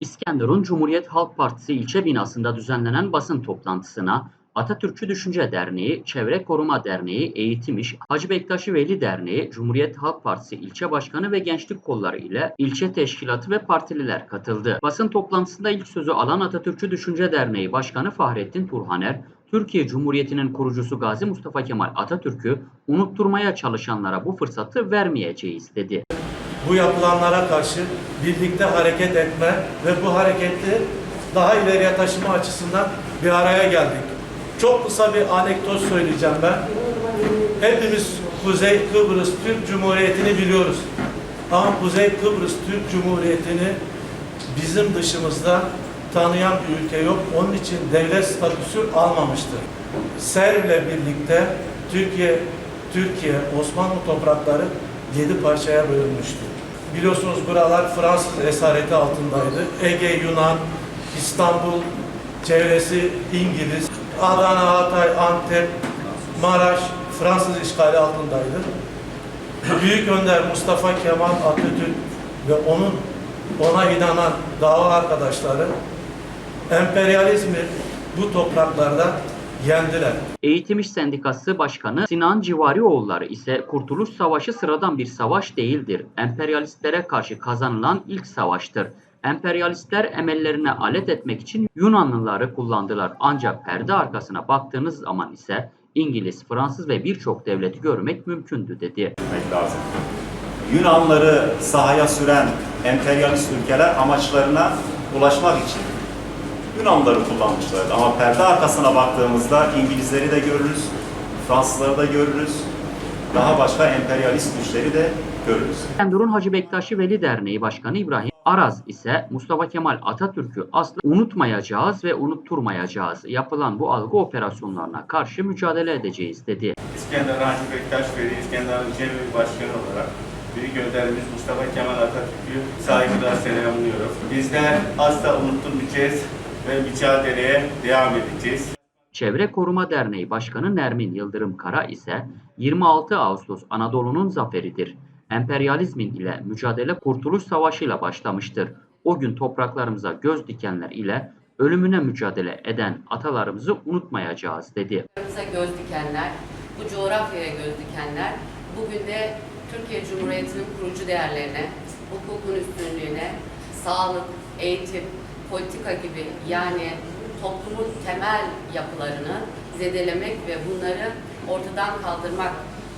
İskenderun Cumhuriyet Halk Partisi ilçe binasında düzenlenen basın toplantısına Atatürkçü Düşünce Derneği, Çevre Koruma Derneği, Eğitim İş, Hacı Bektaşi Veli Derneği, Cumhuriyet Halk Partisi ilçe başkanı ve gençlik kolları ile ilçe teşkilatı ve partililer katıldı. Basın toplantısında ilk sözü alan Atatürkçü Düşünce Derneği Başkanı Fahrettin Turhaner, Türkiye Cumhuriyeti'nin kurucusu Gazi Mustafa Kemal Atatürk'ü unutturmaya çalışanlara bu fırsatı vermeyeceğiz dedi. Bu yapılanlara karşı birlikte hareket etme ve bu hareketi daha ileriye taşıma açısından bir araya geldik. Çok kısa bir anekdot söyleyeceğim ben. Hepimiz Kuzey Kıbrıs Türk Cumhuriyeti'ni biliyoruz. Ama Kuzey Kıbrıs Türk Cumhuriyeti'ni bizim dışımızda tanıyan bir ülke yok. Onun için devlet statüsü almamıştır. Serb'le birlikte Türkiye Türkiye Osmanlı toprakları yedi parçaya bölünmüştü. Biliyorsunuz buralar Fransız esareti altındaydı. Ege, Yunan, İstanbul, çevresi İngiliz, Adana, Hatay, Antep, Maraş Fransız işgali altındaydı. Büyük Önder Mustafa Kemal Atatürk ve onun ona inanan dava arkadaşları emperyalizmi bu topraklarda yendiler. Eğitim İş Sendikası Başkanı Sinan Civarioğulları ise Kurtuluş Savaşı sıradan bir savaş değildir. Emperyalistlere karşı kazanılan ilk savaştır. Emperyalistler emellerine alet etmek için Yunanlıları kullandılar. Ancak perde arkasına baktığınız zaman ise İngiliz, Fransız ve birçok devleti görmek mümkündü dedi. lazım. Yunanları sahaya süren emperyalist ülkeler amaçlarına ulaşmak için Yunanlıları kullanmışlardı. Ama perde arkasına baktığımızda İngilizleri de görürüz, Fransızları da görürüz, daha başka emperyalist güçleri de görürüz. İskenderun Hacı Bektaşi Veli Derneği Başkanı İbrahim Araz ise Mustafa Kemal Atatürk'ü asla unutmayacağız ve unutturmayacağız. Yapılan bu algı operasyonlarına karşı mücadele edeceğiz dedi. İskender Hacı Bektaş Veli İskender Cemil Başkanı olarak Büyük Önderimiz Mustafa Kemal Atatürk'ü saygıyla selamlıyorum. Bizler asla unutturmayacağız ve mücadeleye devam edeceğiz. Çevre Koruma Derneği Başkanı Nermin Yıldırım Kara ise 26 Ağustos Anadolu'nun zaferidir. Emperyalizmin ile mücadele Kurtuluş Savaşı ile başlamıştır. O gün topraklarımıza göz dikenler ile ölümüne mücadele eden atalarımızı unutmayacağız dedi. Bize göz dikenler, bu coğrafyaya göz dikenler bugün de Türkiye Cumhuriyeti'nin kurucu değerlerine, hukukun üstünlüğüne, sağlık, eğitim, politika gibi yani toplumun temel yapılarını zedelemek ve bunları ortadan kaldırmak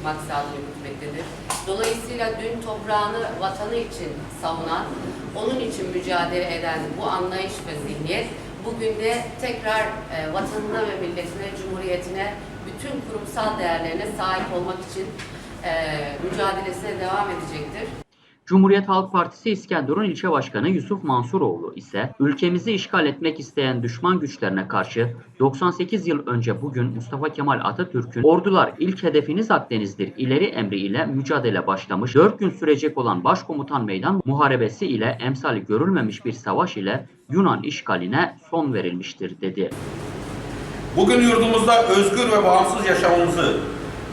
maksadını gütmektedir. Dolayısıyla dün toprağını, vatanı için savunan, onun için mücadele eden bu anlayış ve zihniyet bugün de tekrar e, vatanına ve milletine, cumhuriyetine, bütün kurumsal değerlerine sahip olmak için e, mücadelesine devam edecektir. Cumhuriyet Halk Partisi İskenderun İlçe Başkanı Yusuf Mansuroğlu ise ülkemizi işgal etmek isteyen düşman güçlerine karşı 98 yıl önce bugün Mustafa Kemal Atatürk'ün ordular ilk hedefiniz Akdeniz'dir ileri emri ile mücadele başlamış 4 gün sürecek olan Başkomutan Meydan Muharebesi ile emsali görülmemiş bir savaş ile Yunan işgaline son verilmiştir dedi. Bugün yurdumuzda özgür ve bağımsız yaşamımızı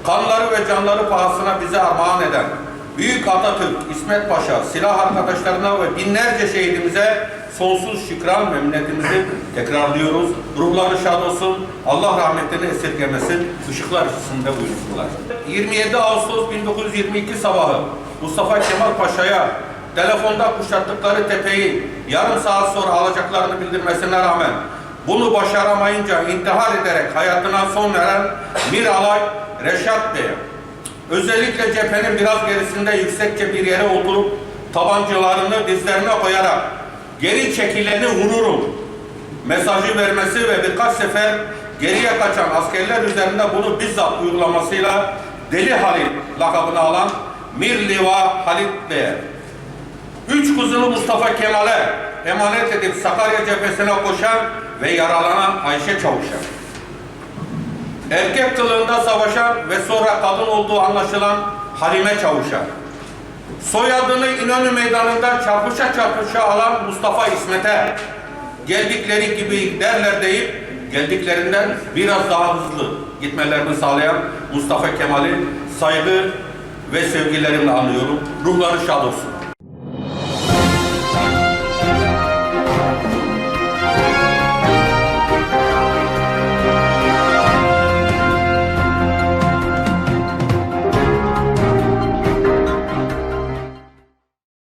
kanları ve canları pahasına bize armağan eden Büyük Atatürk, İsmet Paşa, silah arkadaşlarına ve binlerce şehidimize sonsuz şükran ve minnetimizi tekrarlıyoruz. Ruhları şad olsun, Allah rahmetlerini esirgemesin, ışıklar içerisinde buyursunlar. 27 Ağustos 1922 sabahı Mustafa Kemal Paşa'ya telefonda kuşattıkları tepeyi yarım saat sonra alacaklarını bildirmesine rağmen bunu başaramayınca intihar ederek hayatına son veren Miralay Reşat Bey. Özellikle cephenin biraz gerisinde yüksekçe bir yere oturup tabancalarını dizlerine koyarak geri çekileni vururum mesajı vermesi ve birkaç sefer geriye kaçan askerler üzerinde bunu bizzat uygulamasıyla Deli Halit lakabını alan Mir Liva Halit Bey'e Üç kızını Mustafa Kemal'e emanet edip Sakarya cephesine koşan ve yaralanan Ayşe Çavuş'a. Erkek kılığında savaşan ve sonra kadın olduğu anlaşılan Halime Çavuş'a. Soyadını İnönü Meydanı'nda çarpışa çarpışa alan Mustafa İsmet'e. Geldikleri gibi derler deyip geldiklerinden biraz daha hızlı gitmelerini sağlayan Mustafa Kemal'i saygı ve sevgilerimle anıyorum. Ruhları şad olsun.